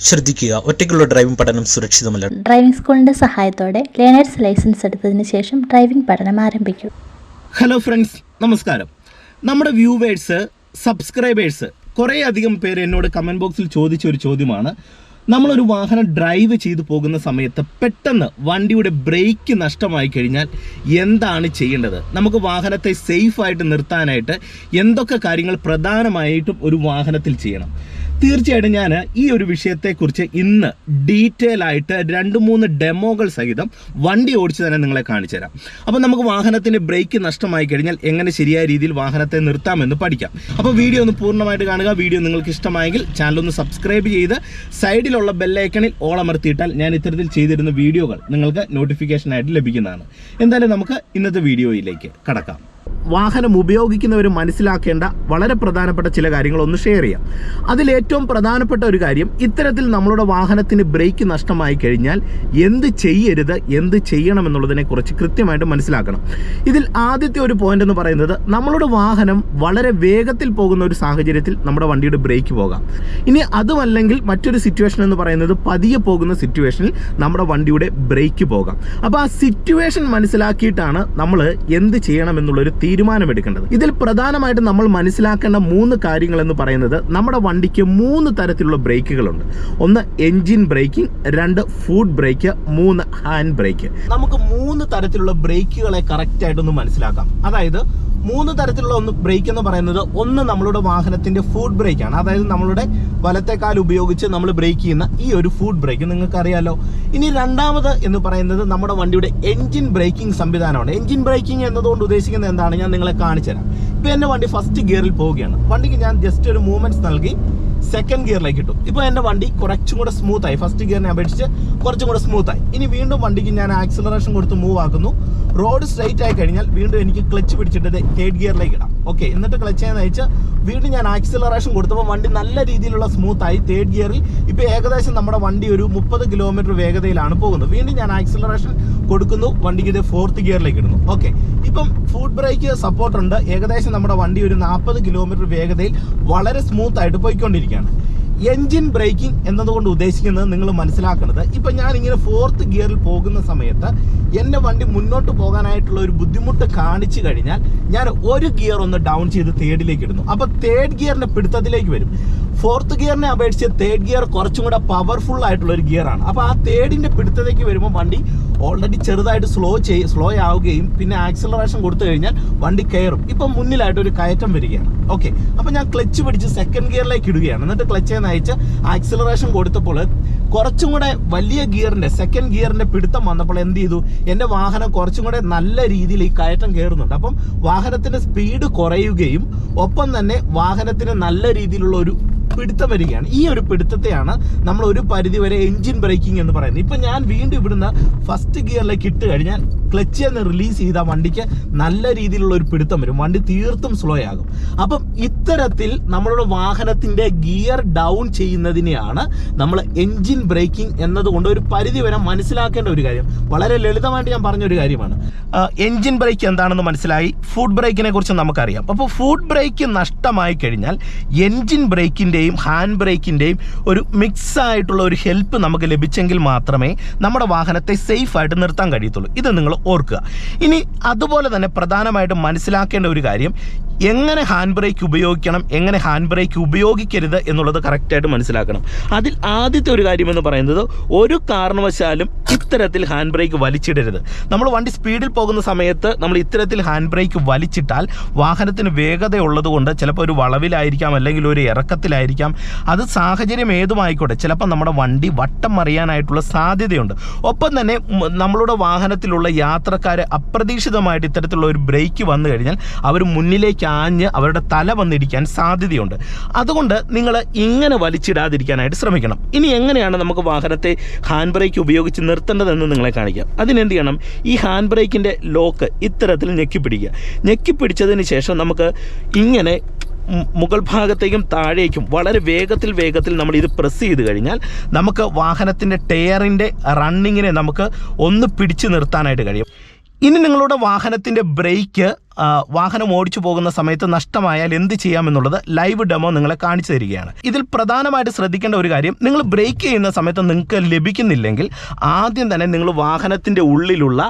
ശ്രദ്ധിക്കുക. ഒറ്റയ്ക്കുള്ള ഡ്രൈവിംഗ് പഠനം സുരക്ഷിതമല്ല. ഡ്രൈവിംഗ് സ്കൂളിന്റെ സഹായത്തോടെ ലേണേഴ്സ് ലൈസൻസ് എടുത്തതിന് ശേഷം ഡ്രൈവിംഗ് പഠനം ആരംഭിക്കും. ഹലോ ഫ്രണ്ട്സ് നമസ്കാരം. നമ്മുടെ വ്യൂവേഴ്സ് സബ്സ്ക്രൈബേഴ്സ് കുറേ അധികം പേര് എന്നോട് കമന്റ് ബോക്സിൽ ചോദിച്ച ഒരു ചോദ്യമാണ്. നമ്മളൊരു വാഹനം ഡ്രൈവ് ചെയ്തു പോകുന്ന സമയത്ത് പെട്ടെന്ന് വണ്ടിയുടെ ബ്രേക്ക് നഷ്ടമായി കഴിഞ്ഞാൽ എന്താണ് ചെയ്യേണ്ടത്? നമുക്ക് വാഹനത്തെ സേഫായിട്ട് നിർത്താനായിട്ട് എന്തൊക്കെ കാര്യങ്ങൾ പ്രധാനമായിട്ടും ഒരു വാഹനത്തിൽ ചെയ്യണം? തീർച്ചയായിട്ടും ഞാൻ ഈ ഒരു വിഷയത്തെക്കുറിച്ച് ഇന്ന് ഡീറ്റെയിൽ ആയിട്ട് രണ്ട് മൂന്ന് ഡെമോകൾ സഹിതം വണ്ടി ഓടിച്ച് തന്നെ നിങ്ങളെ കാണിച്ചു തരാം. അപ്പോൾ നമുക്ക് വാഹനത്തിന്റെ ബ്രേക്ക് നഷ്ടമായി കഴിഞ്ഞാൽ എങ്ങനെ ശരിയായ രീതിയിൽ വാഹനത്തെ നിർത്താമെന്ന് പഠിക്കാം. അപ്പോൾ വീഡിയോ ഒന്ന് പൂർണമായിട്ട് കാണുക. വീഡിയോ നിങ്ങൾക്ക് ഇഷ്ടമായെങ്കിൽ ചാനൽ ഒന്ന് സബ്സ്ക്രൈബ് ചെയ്ത് സൈഡിലുള്ള ബെല്ലൈക്കണിൽ ഓളമർത്തിയിട്ടാൽ ഞാൻ ഇത്തരത്തിൽ ചെയ്തിരുന്ന വീഡിയോകൾ നിങ്ങൾക്ക് നോട്ടിഫിക്കേഷനായിട്ട് ലഭിക്കുന്നതാണ്. എന്തായാലും നമുക്ക് ഇന്നത്തെ വീഡിയോയിലേക്ക് കടക്കാം. വാഹനം ഉപയോഗിക്കുന്നവർ മനസ്സിലാക്കേണ്ട വളരെ പ്രധാനപ്പെട്ട ചില കാര്യങ്ങൾ ഒന്ന് ഷെയർ ചെയ്യാം അതിലേറ്റവും പ്രധാനപ്പെട്ട ഒരു കാര്യം ഇത്തരത്തിൽ നമ്മളുടെ വാഹനത്തിന് ബ്രേക്ക് നഷ്ടമായി കഴിഞ്ഞാൽ എന്ത് ചെയ്യരുത് എന്ത് ചെയ്യണം എന്നുള്ളതിനെ കുറിച്ച് കൃത്യമായിട്ട് മനസ്സിലാക്കണം. ഇതിൽ ആദ്യത്തെ ഒരു പോയിന്റ് എന്ന് പറയുന്നത് നമ്മളുടെ വാഹനം വളരെ വേഗത്തിൽ പോകുന്ന ഒരു സാഹചര്യത്തിൽ നമ്മുടെ വണ്ടിയുടെ ബ്രേക്ക് പോകാം. ഇനി അതുമല്ലെങ്കിൽ മറ്റൊരു സിറ്റുവേഷൻ എന്ന് പറയുന്നത് പതിയെ പോകുന്ന സിറ്റുവേഷനിൽ നമ്മുടെ വണ്ടിയുടെ ബ്രേക്ക് പോകാം. അപ്പോൾ ആ സിറ്റുവേഷൻ മനസ്സിലാക്കിയിട്ടാണ് നമ്മൾ എന്ത് ചെയ്യണം എന്നുള്ളൊരു തീരുമാനമെടുക്കേണ്ടത്. ഇതിൽ പ്രധാനമായിട്ട് നമ്മൾ മനസ്സിലാക്കേണ്ട മൂന്ന് കാര്യങ്ങൾ എന്ന് പറയുന്നത് നമ്മുടെ വണ്ടിക്ക് മൂന്ന് തരത്തിലുള്ള ബ്രേക്കുകളുണ്ട്. ഒന്ന് എൻജിൻ ബ്രേക്കിംഗ് രണ്ട് ഫുഡ് ബ്രേക്ക് മൂന്ന് ഹാൻഡ് ബ്രേക്ക്. നമുക്ക് മൂന്ന് തരത്തിലുള്ള ബ്രേക്കുകളെ കറക്റ്റ് ആയിട്ടൊന്ന് മനസ്സിലാക്കാം. അതായത് മൂന്ന് തരത്തിലുള്ള ഒന്ന് ബ്രേക്ക് എന്ന് പറയുന്നത് ഒന്ന് നമ്മളുടെ വാഹനത്തിന്റെ ഫുഡ് ബ്രേക്ക് ആണ്. അതായത് നമ്മളുടെ വലത്തെ കാൽ ഉപയോഗിച്ച് നമ്മൾ ബ്രേക്ക് ചെയ്യുന്ന ഈ ഒരു ഫുഡ് ബ്രേക്ക് നിങ്ങൾക്ക് അറിയാലോ ഇനി രണ്ടാമത് എന്ന് പറയുന്നത് നമ്മുടെ വണ്ടിയുടെ എൻജിൻ ബ്രേക്കിംഗ് സംവിധാനമാണ്. എൻജിൻ ബ്രേക്കിംഗ് എന്നതുകൊണ്ട് ഉദ്ദേശിക്കുന്നത് എന്താണ്? ഞാൻ നിങ്ങളെ കാണിച്ചു തരാം ഇപ്പൊ എന്റെ വണ്ടി ഫസ്റ്റ് ഗിയറിൽ പോവുകയാണ്. വണ്ടിക്ക് ഞാൻ ജസ്റ്റ് ഒരു മൂവ്മെന്റ്സ് നൽകി. സെക്കൻഡ് ഗിയറിലേക്ക് ഇട്ടു. ഇപ്പോൾ എന്റെ വണ്ടി കുറച്ചും കൂടെ സ്മൂത്ത് ആയി. ഫസ്റ്റ് ഗിയറിനെ അപേക്ഷിച്ച് കുറച്ചും കൂടെ സ്മൂത്ത് ആയി. ഇനി വീണ്ടും വണ്ടിക്ക് ഞാൻ ആക്സിലറേഷൻ കൊടുത്ത് മൂവ് ആക്കുന്നു. റോഡ് സ്ട്രൈറ്റ് ആയി കഴിഞ്ഞാൽ വീണ്ടും എനിക്ക് ക്ലച്ച് പിടിച്ചിട്ട് തേർഡ് ഗിയറിലേക്ക് ഇടാം. ഓക്കെ എന്നിട്ട് ക്ലച്ച് ചെയ്യാൻ അയച്ച് വീണ്ടും ഞാൻ ആക്സിലറേഷൻ കൊടുത്തപ്പോൾ വണ്ടി നല്ല രീതിയിലുള്ള സ്മൂത്തായി തേർഡ് ഗിയറിൽ ഇപ്പോൾ ഏകദേശം നമ്മുടെ വണ്ടി ഒരു മുപ്പത് കിലോമീറ്റർ വേഗതയിലാണ് പോകുന്നത്. വീണ്ടും ഞാൻ ആക്സിലറേഷൻ കൊടുക്കുന്നു. വണ്ടിക്ക് ഇത് ഫോർത്ത് ഗിയറിലേക്ക് ഇടുന്നു. ഓക്കെ ഇപ്പം ഫുഡ് ബ്രേക്ക് സപ്പോർട്ട് ഉണ്ട്. ഏകദേശം നമ്മുടെ വണ്ടി ഒരു നാൽപ്പത് കിലോമീറ്റർ വേഗതയിൽ വളരെ സ്മൂത്ത് ആയിട്ട് പോയിക്കൊണ്ടിരിക്കുകയാണ്. എൻജിൻ ബ്രേക്കിംഗ് എന്നതുകൊണ്ട് ഉദ്ദേശിക്കുന്നത് നിങ്ങൾ മനസ്സിലാക്കുന്നത് ഇപ്പം ഞാൻ ഇങ്ങനെ ഫോർത്ത് ഗിയറിൽ പോകുന്ന സമയത്ത് എന്റെ വണ്ടി മുന്നോട്ട് പോകാനായിട്ടുള്ള ഒരു ബുദ്ധിമുട്ട് കാണിച്ചു കഴിഞ്ഞാൽ ഞാൻ ഒരു ഗിയർ ഒന്ന് ഡൗൺ ചെയ്ത് തേർഡിലേക്ക് ഇടുന്നു. അപ്പോൾ തേർഡ് ഗിയറിന്റെ പിടുത്തത്തിലേക്ക് വരും. ഫോർത്ത് ഗിയറിനെ അപേക്ഷിച്ച് തേർഡ് ഗിയർ കുറച്ചും കൂടെ പവർഫുൾ ആയിട്ടുള്ള ഒരു ഗിയറാണ് അപ്പോൾ ആ തേർഡിന്റെ പിടുത്തത്തേക്ക് വരുമ്പോൾ വണ്ടി ഓൾറെഡി ചെറുതായിട്ട് സ്ലോ ചെയ് സ്ലോ ആവുകയും പിന്നെ ആക്സിലറേഷൻ കൊടുത്തു കഴിഞ്ഞാൽ വണ്ടി കയറും. ഇപ്പം മുന്നിലായിട്ട് ഒരു കയറ്റം വരികയാണ്. ഓക്കെ അപ്പം ഞാൻ ക്ലച്ച് പിടിച്ച് സെക്കൻഡ് ഗിയറിലേക്ക് ഇടുകയാണ്. എന്നിട്ട് ക്ലച്ച് അയച്ച് ആക്സിലറേഷൻ കൊടുത്തപ്പോൾ കുറച്ചും കൂടെ വലിയ ഗിയറിന്റെ സെക്കൻഡ് ഗിയറിന്റെ പിടുത്തം വന്നപ്പോൾ എന്ത് ചെയ്തു? എന്റെ വാഹനം കുറച്ചും കൂടെ നല്ല രീതിയിൽ ഈ കയറ്റം കയറുന്നുണ്ട്. അപ്പം വാഹനത്തിന്റെ സ്പീഡ് കുറയുകയും ഒപ്പം തന്നെ വാഹനത്തിന് നല്ല രീതിയിലുള്ള ഒരു പിടുത്തം വരികയാണ്. ഈ ഒരു പിടുത്തത്തെയാണ് നമ്മൾ ഒരു പരിധി വരെ എഞ്ചിൻ ബ്രേക്കിംഗ് എന്ന് പറയുന്നത്. ഇപ്പം ഞാൻ വീണ്ടും ഇവിടുന്ന് ഫസ്റ്റ് ഗിയറിലേക്ക് ഇട്ട് കഴിഞ്ഞാൽ ക്ലച്ച് എന്ന് റിലീസ് ചെയ്താൽ വണ്ടിക്ക് നല്ല രീതിയിലുള്ള ഒരു പിടുത്തം വരും. വണ്ടി തീർത്തും സ്ലോ ആകും. അപ്പം ഇത്തരത്തിൽ നമ്മളുടെ വാഹനത്തിന്റെ ഗിയർ ഡൗൺ ചെയ്യുന്നതിനെയാണ് നമ്മൾ എഞ്ചിൻ ബ്രേക്കിംഗ് എന്നതുകൊണ്ട് ഒരു പരിധി വരെ മനസ്സിലാക്കേണ്ട ഒരു കാര്യം. വളരെ ലളിതമായിട്ട് ഞാൻ പറഞ്ഞ ഒരു കാര്യമാണ് എഞ്ചിൻ ബ്രേക്ക് എന്താണെന്ന് മനസ്സിലായി. ഫുഡ് ബ്രേക്കിനെ കുറിച്ച് നമുക്കറിയാം. അപ്പോൾ ഫുഡ് ബ്രേക്ക് നഷ്ടമായി കഴിഞ്ഞാൽ എഞ്ചിൻ ബ്രേക്കിന്റെയും ഹാൻഡ് ബ്രേക്കിന്റെയും ഒരു മിക്സ് ആയിട്ടുള്ള ഒരു ഹെൽപ്പ് നമുക്ക് ലഭിച്ചെങ്കിൽ മാത്രമേ നമ്മുടെ വാഹനത്തെ സേഫ് ആയിട്ട് നിർത്താൻ കഴിയത്തുള്ളൂ. ഇത് നിങ്ങൾ ഓർക്കുക. ഇനി അതുപോലെ തന്നെ പ്രധാനമായിട്ടും മനസ്സിലാക്കേണ്ട ഒരു കാര്യം എങ്ങനെ ഹാൻഡ് ബ്രേക്ക് ഉപയോഗിക്കണം എങ്ങനെ ഹാൻഡ് ബ്രേക്ക് ഉപയോഗിക്കരുത് എന്നുള്ളത് കറക്റ്റായിട്ട് മനസ്സിലാക്കണം. അതിൽ ആദ്യത്തെ ഒരു കാര്യമെന്ന് പറയുന്നത് ഒരു കാരണവശാലും ഇത്തരത്തിൽ ഹാൻഡ് ബ്രേക്ക് വലിച്ചിടരുത്. നമ്മൾ വണ്ടി സ്പീഡിൽ പോകുന്ന സമയത്ത് നമ്മൾ ഇത്തരത്തിൽ ഹാൻഡ് ബ്രേക്ക് വലിച്ചിട്ടാൽ വാഹനത്തിന് വേഗത ഉള്ളതുകൊണ്ട് ചിലപ്പോൾ ഒരു വളവിലായിരിക്കാം അല്ലെങ്കിൽ ഒരു ഇറക്കത്തിലായിരിക്കാം. അത് സാഹചര്യം ഏതുമായിക്കോട്ടെ ചിലപ്പോൾ നമ്മുടെ വണ്ടി വട്ടം മറിയാനായിട്ടുള്ള സാധ്യതയുണ്ട്. ഒപ്പം തന്നെ നമ്മളുടെ വാഹനത്തിലുള്ള യാത്രക്കാർ അപ്രതീക്ഷിതമായിട്ട് ഇത്തരത്തിലുള്ള ഒരു ബ്രേക്ക് വന്നു കഴിഞ്ഞാൽ അവർ മുന്നിലേക്ക് ആഞ്ഞ് അവരുടെ തല വന്നിരിക്കാൻ സാധ്യതയുണ്ട്. അതുകൊണ്ട് നിങ്ങൾ ഇങ്ങനെ വലിച്ചിടാതിരിക്കാനായിട്ട് ശ്രമിക്കണം. ഇനി എങ്ങനെയാണ് നമുക്ക് വാഹനത്തെ ഹാൻഡ് ബ്രേക്ക് ഉപയോഗിച്ച് നിർത്തേണ്ടതെന്ന് നിങ്ങളെ കാണിക്കാം. അതിനെന്ത് ചെയ്യണം? ഈ ഹാൻഡ് ബ്രേക്കിന്റെ ലോക്ക് ഇത്തരത്തിൽ ഞെക്കി പിടിക്കുക. ഞെക്കി പിടിച്ചതിന് ശേഷം നമുക്ക് ഇങ്ങനെ മുകൾ ഭാഗത്തേക്കും താഴേക്കും വളരെ വേഗത്തിൽ വേഗത്തിൽ നമ്മൾ ഇത് പ്രസ് ചെയ്ത് കഴിഞ്ഞാൽ നമുക്ക് വാഹനത്തിന്റെ ടയറിന്റെ റണ്ണിങ്ങിനെ നമുക്ക് ഒന്ന് പിടിച്ചു നിർത്താനായിട്ട് കഴിയും. ഇനി നിങ്ങളുടെ വാഹനത്തിന്റെ ബ്രേക്ക് വാഹനം ഓടിച്ചു പോകുന്ന സമയത്ത് നഷ്ടമായാൽ എന്ത് ചെയ്യാമെന്നുള്ളത് ലൈവ് ഡെമോ നിങ്ങളെ കാണിച്ചു തരികയാണ്. ഇതിൽ പ്രധാനമായിട്ട് ശ്രദ്ധിക്കേണ്ട ഒരു കാര്യം നിങ്ങൾ ബ്രേക്ക് ചെയ്യുന്ന സമയത്ത് നിങ്ങൾക്ക് ലഭിക്കുന്നില്ലെങ്കിൽ ആദ്യം തന്നെ നിങ്ങൾ വാഹനത്തിന്റെ ഉള്ളിലുള്ള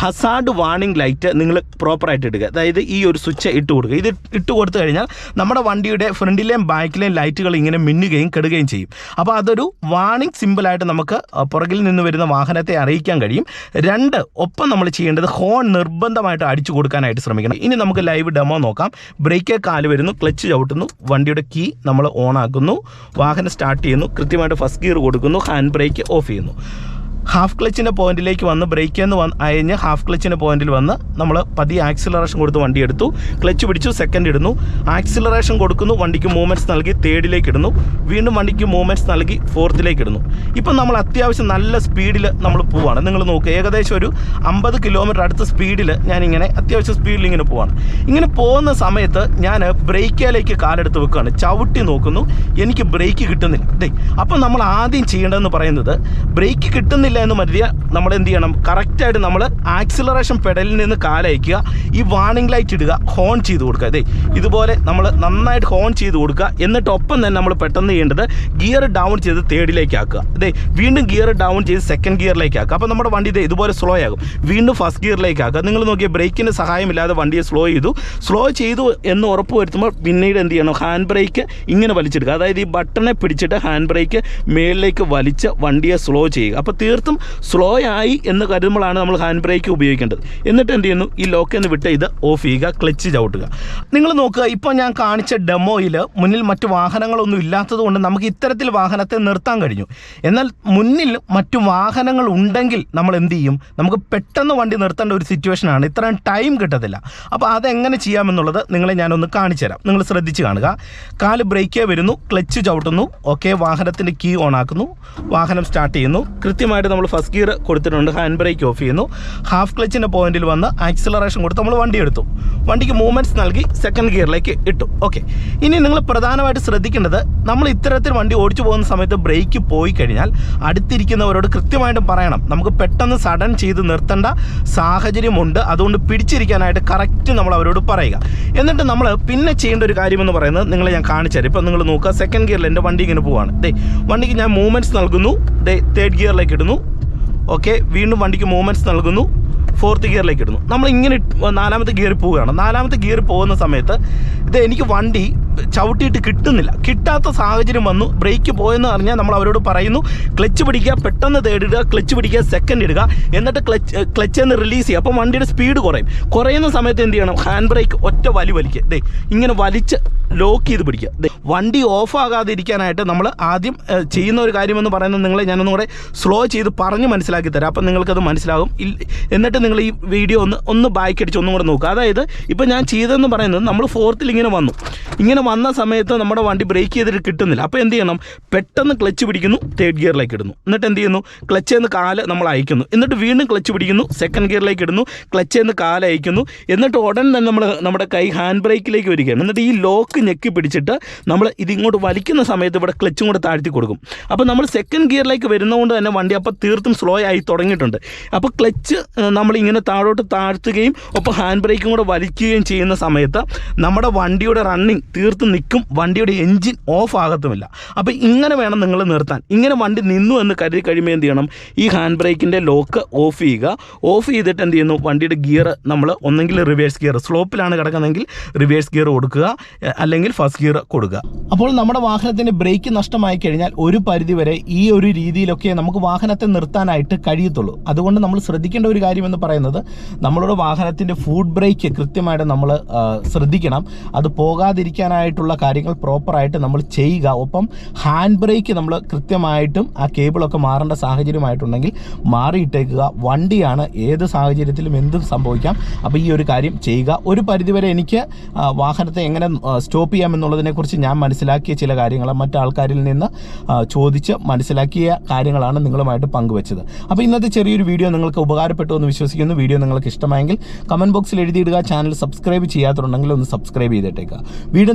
ഹസാഡ് വാർണിംഗ് ലൈറ്റ് നിങ്ങൾ പ്രോപ്പറായിട്ട് ഇടുക. അതായത് ഈ ഒരു സ്വിച്ച് ഇട്ട് കൊടുക്കുക. ഇത് ഇട്ട് കൊടുത്തു കഴിഞ്ഞാൽ നമ്മുടെ വണ്ടിയുടെ ഫ്രണ്ടിലെയും ബാക്കിലെയും ലൈറ്റുകൾ ഇങ്ങനെ മിന്നുകയും കെടുകയും ചെയ്യും. അപ്പോൾ അതൊരു വാർണിംഗ് സിമ്പിളായിട്ട് നമുക്ക് പുറകിൽ നിന്ന് വരുന്ന വാഹനത്തെ അറിയിക്കാൻ കഴിയും. രണ്ട് ഒപ്പം നമ്മൾ ചെയ്യേണ്ടത് ഹോൺ നിർബന്ധമായിട്ട് അടിച്ചു കൊടുക്കാനായിട്ട് ശ്രമിക്കണം. ഇനി നമുക്ക് ലൈവ് ഡെമോ നോക്കാം. ബ്രേക്ക് കാൽ വരുന്നു ക്ലച്ച് ചവിട്ടുന്നു വണ്ടിയുടെ കീ നമ്മൾ ഓൺ ആക്കുന്നു വാഹനം സ്റ്റാർട്ട് ചെയ്യുന്നു കൃത്യമായിട്ട് ഫസ്റ്റ് ഗിയർ കൊടുക്കുന്നു ഹാൻഡ് ബ്രേക്ക് ഓഫ് ചെയ്യുന്നു. ഹാഫ് ക്ലച്ചിന്റെ പോയിന്റിലേക്ക് വന്ന് ബ്രേക്ക് എന്ന് വന്ന് അയഞ്ഞ് ഹാഫ് ക്ലച്ചിന്റെ പോയിന്റിൽ വന്ന് നമ്മൾ പതിയെ ആക്സിലറേഷൻ കൊടുത്ത് വണ്ടി എടുത്തു. ക്ലച്ച് പിടിച്ചു സെക്കൻഡ് ഇടുന്നു. ആക്സിലറേഷൻ കൊടുക്കുന്നു വണ്ടിക്ക് മൂവ്മെന്റ്സ് നൽകി തേർഡിലേക്ക് ഇടുന്നു. വീണ്ടും വണ്ടിക്ക് മൂവ്മെന്റ്സ് നൽകി ഫോർത്തിലേക്ക് ഇടുന്നു. ഇപ്പം നമ്മൾ അത്യാവശ്യം നല്ല സ്പീഡിൽ നമ്മൾ പോവാണ്. നിങ്ങൾ നോക്കുക ഏകദേശം ഒരു അമ്പത് കിലോമീറ്റർ അടുത്ത സ്പീഡിൽ ഞാനിങ്ങനെ അത്യാവശ്യം സ്പീഡിൽ ഇങ്ങനെ പോവാണ്. ഇങ്ങനെ പോകുന്ന സമയത്ത് ഞാൻ ബ്രേക്കിലേക്ക് കാലെടുത്ത് വെക്കുകയാണ്. ചവിട്ടി നോക്കുന്നു. എനിക്ക് ബ്രേക്ക് കിട്ടുന്നില്ല. അപ്പം നമ്മൾ ആദ്യം ചെയ്യേണ്ടതെന്ന് പറയുന്നത് ബ്രേക്ക് കിട്ടുന്നില്ല എന്ന് മരുതിയ നമ്മൾ എന്ത് ചെയ്യണം? കറക്റ്റായിട്ട് നമ്മൾ ആക്സിലറേഷൻ പെഡലിൽ നിന്ന് കാലയക്കുക ഈ വാണിംഗ് ലൈറ്റ് ഇടുക ഹോൺ ചെയ്ത് കൊടുക്കുക. അതെ ഇതുപോലെ നമ്മൾ നന്നായിട്ട് ഹോൺ ചെയ്ത് കൊടുക്കുക. എന്നിട്ട് ഒപ്പം തന്നെ നമ്മൾ പെട്ടെന്ന് ചെയ്യേണ്ടത് ഗിയർ ഡൗൺ ചെയ്ത് തേർഡിലേക്ക് ആക്കുക. അതെ വീണ്ടും ഗിയർ ഡൗൺ ചെയ്ത് സെക്കൻഡ് ഗിയറിലേക്ക് ആക്കുക. അപ്പോൾ നമ്മുടെ വണ്ടി ഇത് ഇതുപോലെ സ്ലോ ആകും. വീണ്ടും ഫസ്റ്റ് ഗിയറിലേക്ക് ആക്കുക. നിങ്ങൾ നോക്കിയ ബ്രേക്കിന് സഹായമില്ലാതെ വണ്ടിയെ സ്ലോ ചെയ്തു. സ്ലോ ചെയ്തു എന്ന് ഉറപ്പ് വരുത്തുമ്പോൾ പിന്നീട് എന്ത് ചെയ്യണം? ഹാൻഡ് ബ്രേക്ക് ഇങ്ങനെ വലിച്ചെടുക്കുക. അതായത് ഈ ബട്ടണെ പിടിച്ചിട്ട് ഹാൻഡ് ബ്രേക്ക് മേളിലേക്ക് വലിച്ച് വണ്ടിയെ സ്ലോ ചെയ്യുക. അപ്പോൾ തീർത്തും സ്ലോ ആയി എന്ന് കരുതുമ്പോഴാണ് നമ്മൾ ഹാൻഡ് ബ്രേക്ക് ഉപയോഗിക്കേണ്ടത്. എന്നിട്ട് എന്ത് ചെയ്യുന്നു? ഈ ലോക്ക് എന്ന് വിട്ട് ഇത് ഓഫ് ചെയ്യുക ക്ലച്ച് ചവിട്ടുക. നിങ്ങൾ നോക്കുക ഇപ്പോൾ ഞാൻ കാണിച്ച ഡെമോയിൽ മുന്നിൽ മറ്റു വാഹനങ്ങളൊന്നും ഇല്ലാത്തത് കൊണ്ട് നമുക്ക് ഇത്തരത്തിൽ വാഹനത്തെ നിർത്താൻ കഴിഞ്ഞു. എന്നാൽ മുന്നിൽ മറ്റു വാഹനങ്ങൾ ഉണ്ടെങ്കിൽ നമ്മൾ എന്ത് ചെയ്യും? നമുക്ക് പെട്ടെന്ന് വണ്ടി നിർത്തേണ്ട ഒരു സിറ്റുവേഷനാണ് ഇത്രയും ടൈം കിട്ടത്തില്ല. അപ്പോൾ അതെങ്ങനെ ചെയ്യാമെന്നുള്ളത് നിങ്ങളെ ഞാനൊന്ന് കാണിച്ചു തരാം. നിങ്ങൾ ശ്രദ്ധിച്ച് കാണുക. കാൽ ബ്രേക്കേ വരുന്നു ക്ലച്ച് ചവിട്ടുന്നു. ഓക്കെ വാഹനത്തിന്റെ കീ ഓൺ ആക്കുന്നു. വാഹനം സ്റ്റാർട്ട് ചെയ്യുന്നു. കൃത്യമായിട്ട് നമ്മൾ ഫസ്റ്റ് ഗിയർ കൊടുത്തിട്ടുണ്ട് ഹാൻഡ് ബ്രേക്ക് ഓഫ് ചെയ്യുന്നു. ഹാഫ് ക്ലച്ചിന്റെ പോയിന്റിൽ വന്ന് ആക്സിലറേഷൻ കൊടുത്ത് നമ്മൾ വണ്ടി എടുത്തു. വണ്ടിക്ക് മൂവ്മെന്റ്സ് നൽകി സെക്കൻഡ് ഗിയറിലേക്ക് ഇട്ടു. ഓക്കെ ഇനി നിങ്ങൾ പ്രധാനമായിട്ട് ശ്രദ്ധിക്കേണ്ടത് നമ്മൾ ഇത്തരത്തിൽ വണ്ടി ഓടിച്ചു പോകുന്ന സമയത്ത് ബ്രേക്ക് പോയി കഴിഞ്ഞാൽ അടുത്തിരിക്കുന്നവരോട് കൃത്യമായിട്ടും പറയണം. നമുക്ക് പെട്ടെന്ന് സഡൻ ചെയ്ത് നിർത്തേണ്ട സാഹചര്യമുണ്ട്. അതുകൊണ്ട് പിടിച്ചിരിക്കാനായിട്ട് കറക്റ്റ് നമ്മൾ അവരോട് പറയുക. എന്നിട്ട് നമ്മൾ പിന്നെ ചെയ്യേണ്ട ഒരു കാര്യമെന്ന് പറയുന്നത് നിങ്ങളെ ഞാൻ കാണിച്ചു തരാം. ഇപ്പം നിങ്ങൾ നോക്കുക സെക്കൻഡ് ഗിയറിൽ എന്റെ വണ്ടി ഇങ്ങനെ പോവുകയാണ് ദേ വണ്ടിക്ക് ഞാൻ മൂവ്മെന്റ്സ് നൽകുന്നു. തേർഡ് ഗിയറിലേക്ക് ഇടുന്നു. ഓക്കെ വീണ്ടും വണ്ടിക്ക് മൂവ്മെന്റ്സ് നൽകുന്നു. ഫോർത്ത് ഗിയറിലേക്ക് ഇടുന്നു. നമ്മൾ ഇങ്ങനെ നാലാമത്തെ ഗിയറിൽ പോവുകയാണ്. നാലാമത്തെ ഗിയറിൽ പോകുന്ന സമയത്ത് ഇത് എനിക്ക് വണ്ടി ചവിട്ടിയിട്ട് കിട്ടുന്നില്ല. കിട്ടാത്ത സാഹചര്യം വന്നു. ബ്രേക്ക് പോയെന്ന് പറഞ്ഞാൽ നമ്മൾ അവരോട് പറയുന്നു ക്ലച്ച് പിടിക്കുക പെട്ടെന്ന് തേടിടുക ക്ലച്ച് പിടിക്കുക സെക്കൻഡ് ഇടുക. എന്നിട്ട് ക്ലച്ച് ക്ലച്ച് എന്ന് റിലീസ് ചെയ്യുക. അപ്പോൾ വണ്ടിയുടെ സ്പീഡ് കുറയും. കുറയുന്ന സമയത്ത് എന്ത് ചെയ്യണം? ഹാൻഡ് ബ്രേക്ക് ഒറ്റ വലി വലിക്കുക. ദേ ഇങ്ങനെ വലിച്ച് ലോക്ക് ചെയ്ത് പിടിക്കുക. ദേ വണ്ടി ഓഫ് ആകാതെ ഇരിക്കാനായിട്ട് നമ്മൾ ആദ്യം ചെയ്യുന്ന ഒരു കാര്യമെന്ന് പറയുന്നത് നിങ്ങളെ ഞാനൊന്നും കൂടെ സ്ലോ ചെയ്ത് പറഞ്ഞ് മനസ്സിലാക്കി തരാം. അപ്പം നിങ്ങൾക്കത് മനസ്സിലാകും. എന്നിട്ട് നിങ്ങൾ ഈ വീഡിയോ ഒന്ന് ഒന്ന് ബാക്ക് അടിച്ച് ഒന്നും കൂടെ നോക്കുക. അതായത് ഇപ്പം ഞാൻ ചെയ്തതെന്ന് പറയുന്നത് നമ്മൾ ഫോർത്തിൽ ഇങ്ങനെ വന്നു. ഇങ്ങനെ വന്ന സമയത്ത് നമ്മുടെ വണ്ടി ബ്രേക്ക് ചെയ്തിട്ട് കിട്ടുന്നില്ല. അപ്പോൾ എന്ത് ചെയ്യണം? പെട്ടെന്ന് ക്ലച്ച് പിടിക്കുന്നു തേർഡ് ഗിയറിലേക്ക് ഇടുന്നു. എന്നിട്ട് എന്ത് ചെയ്യുന്നു? ക്ലച്ച് എന്ന് കാൽ നമ്മൾ അയക്കുന്നു. എന്നിട്ട് വീണ്ടും ക്ലച്ച് പിടിക്കുന്നു സെക്കൻഡ് ഗിയറിലേക്ക് ഇടുന്നു ക്ലച്ച് എന്ന് കാൽ അയക്കുന്നു. എന്നിട്ട് ഉടൻ തന്നെ നമ്മൾ നമ്മുടെ കൈ ഹാൻഡ് ബ്രേക്കിലേക്ക് വരികയാണ്. എന്നിട്ട് ഈ ലോക്ക് ഞെക്കി പിടിച്ചിട്ട് നമ്മൾ ഇതിങ്ങോട്ട് വലിക്കുന്ന സമയത്ത് ഇവിടെ ക്ലച്ചും കൂടെ താഴ്ത്തി കൊടുക്കും. അപ്പോൾ നമ്മൾ സെക്കൻഡ് ഗിയറിലേക്ക് വരുന്നതുകൊണ്ട് തന്നെ വണ്ടി അപ്പോൾ തീർത്തും സ്ലോ ആയി തുടങ്ങിയിട്ടുണ്ട്. അപ്പോൾ ക്ലച്ച് നമ്മൾ ഇങ്ങനെ താഴോട്ട് താഴ്ത്തുകയും ഒപ്പം ഹാൻഡ് ബ്രേക്കും കൂടെ വലിക്കുകയും ചെയ്യുന്ന സമയത്ത് നമ്മുടെ വണ്ടിയുടെ റണ്ണിങ് തീർത്തും നിൽക്കും വണ്ടിയുടെ എൻജിൻ ഓഫ് ആകത്തുമില്ല. അപ്പോൾ ഇങ്ങനെ വേണം നിങ്ങൾ നിർത്താൻ. ഇങ്ങനെ വണ്ടി നിന്നു എന്ന് കരുതി കഴിയുമ്പോൾ എന്ത് ചെയ്യണം? ഈ ഹാൻഡ് ബ്രേക്കിന്റെ ലോക്ക് ഓഫ് ചെയ്യുക. ഓഫ് ചെയ്തിട്ട് എന്ത് ചെയ്യുന്നു? വണ്ടിയുടെ ഗിയർ നമ്മൾ ഒന്നെങ്കിൽ റിവേഴ്സ് ഗിയർ സ്ലോപ്പിലാണ് കിടക്കുന്നതെങ്കിൽ റിവേഴ്സ് ഗിയർ കൊടുക്കുക അല്ലെങ്കിൽ ഫസ്റ്റ് ഗിയർ കൊടുക്കുക. അപ്പോൾ നമ്മുടെ വാഹനത്തിന്റെ ബ്രേക്ക് നഷ്ടമായി കഴിഞ്ഞാൽ ഒരു പരിധിവരെ ഈ ഒരു രീതിയിലൊക്കെ നമുക്ക് വാഹനത്തെ നിർത്താനായിട്ട് കഴിയത്തുള്ളൂ. അതുകൊണ്ട് നമ്മൾ ശ്രദ്ധിക്കേണ്ട ഒരു കാര്യം എന്ന് പറയുന്നത് നമ്മളുടെ വാഹനത്തിന്റെ ഫുഡ് ബ്രേക്ക് കൃത്യമായിട്ട് നമ്മൾ ശ്രദ്ധിക്കണം. അത് പോകാതിരിക്കാനായിട്ടുള്ള കാര്യങ്ങൾ പ്രോപ്പറായിട്ട് നമ്മൾ ചെയ്യുക. ഒപ്പം ഹാൻഡ് ബ്രേക്ക് നമ്മൾ കൃത്യമായിട്ടും ആ കേബിളൊക്കെ മാറേണ്ട സാഹചര്യമായിട്ടുണ്ടെങ്കിൽ മാറിയിട്ടേക്കുക. വണ്ടിയാണ് ഏത് സാഹചര്യത്തിലും എന്തും സംഭവിക്കാം. അപ്പോൾ ഈ ഒരു കാര്യം ചെയ്യുക. ഒരു പരിധിവരെ എനിക്ക് വാഹനത്തെ എങ്ങനെ സ്റ്റോപ്പ് ചെയ്യാം എന്നുള്ളതിനെക്കുറിച്ച് ഞാൻ മനസ്സിലാക്കിയ ചില കാര്യങ്ങൾ മറ്റാൾക്കാരിൽ നിന്ന് ചോദിച്ച് മനസ്സിലാക്കിയ കാര്യങ്ങളാണ് നിങ്ങളുമായിട്ട് പങ്കുവച്ചത്. അപ്പോൾ ഇന്നത്തെ ചെറിയൊരു വീഡിയോ നിങ്ങൾക്ക് ഉപകാരപ്പെട്ടു എന്ന് വിശ്വസിക്കുന്നു. വീഡിയോ നിങ്ങൾക്ക് ഇഷ്ടമായെങ്കിൽ കമന്റ് ബോക്സിൽ എഴുതിയിടുക. ചാനൽ സബ്സ്ക്രൈബ് ചെയ്യാത്തതുണ്ടെങ്കിൽ ഒന്ന് സബ്സ്ക്രൈബ് ചെയ്തിട്ടേക്കുക വീണ്ടും